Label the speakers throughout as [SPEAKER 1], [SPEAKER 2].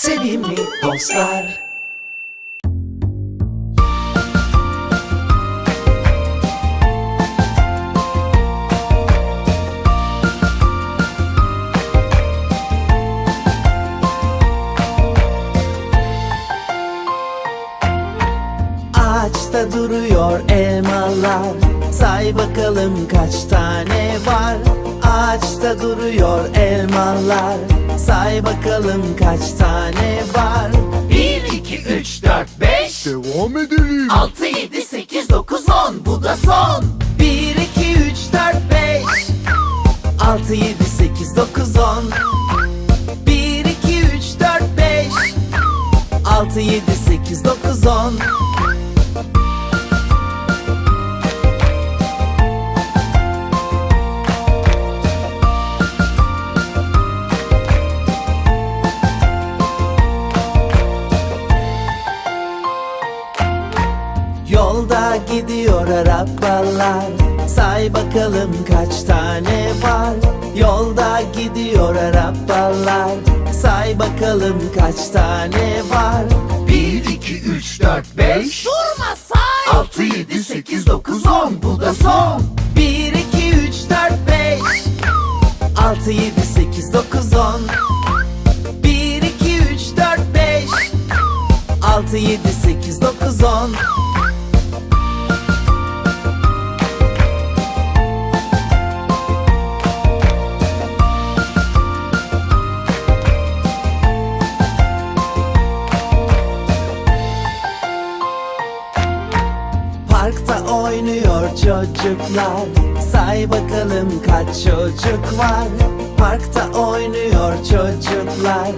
[SPEAKER 1] Sevimli dostlar. Ağaçta duruyor elmalar. Say bakalım kaç tane var? Ağaçta duruyor elmalar Say bakalım kaç tane var? 1, 2, 3, 4, 5
[SPEAKER 2] Devam edelim.
[SPEAKER 1] 6, 7, 8, 9, 10 Bu da son. 1, 2, 3, 4, 5 6, 7, 8, 9, 10 1, 2, 3, 4, 5 6, 7, 8, 9, 10 Yolda gidiyor arabalar. Say bakalım kaç tane var? Yolda gidiyor arabalar. Say bakalım kaç tane var?
[SPEAKER 2] 1, 2, 3, 4, 5
[SPEAKER 1] Durma say.
[SPEAKER 2] 6, 7, 8, 9, 10 Bu da son.
[SPEAKER 1] 1, 2, 3, 4, 5 6, 7, 8, 9, 10 1, 2, 3, 4, 5 6, 7, 8, 9, 10 Parkta oynuyor çocuklar. Say bakalım kaç çocuk var? Parkta oynuyor çocuklar.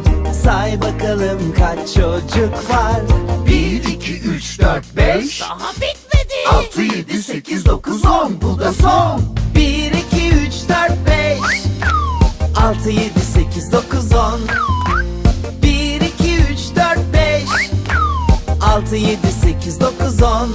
[SPEAKER 1] Say bakalım kaç çocuk var?
[SPEAKER 2] 1, 2, 3, 4, 5
[SPEAKER 1] Daha bitmedi.
[SPEAKER 2] 6, 7, 8, 9, 10 Bu da son.
[SPEAKER 1] 1, 2, 3, 4, 5 6, 7, 8, 9, 10 1, 2, 3, 4, 5 6, 7, 8, 9, 10